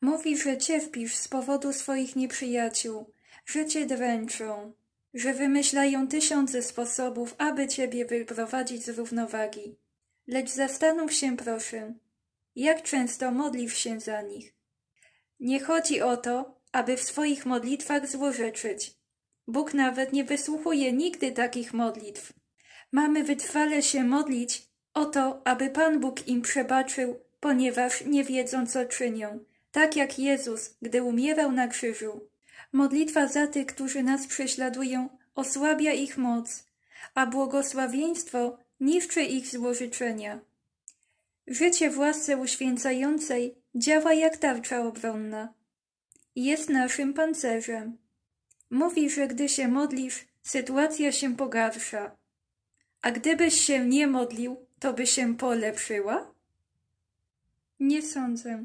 Mówi, że cierpisz z powodu swoich nieprzyjaciół, że cię dręczą, że wymyślają tysiące sposobów, aby ciebie wyprowadzić z równowagi. Lecz zastanów się, proszę, jak często modlisz się za nich. Nie chodzi o to, aby w swoich modlitwach złorzeczyć. Bóg nawet nie wysłuchuje nigdy takich modlitw. Mamy wytrwale się modlić o to, aby Pan Bóg im przebaczył, ponieważ nie wiedzą, co czynią. Tak jak Jezus, gdy umierał na krzyżu. Modlitwa za tych, którzy nas prześladują, osłabia ich moc, a błogosławieństwo niszczy ich złożyczenia. Życie w łasce uświęcającej działa jak tarcza obronna. Jest naszym pancerzem. Mówi, że gdy się modlisz, sytuacja się pogarsza. A gdybyś się nie modlił, to by się polepszyła? Nie sądzę.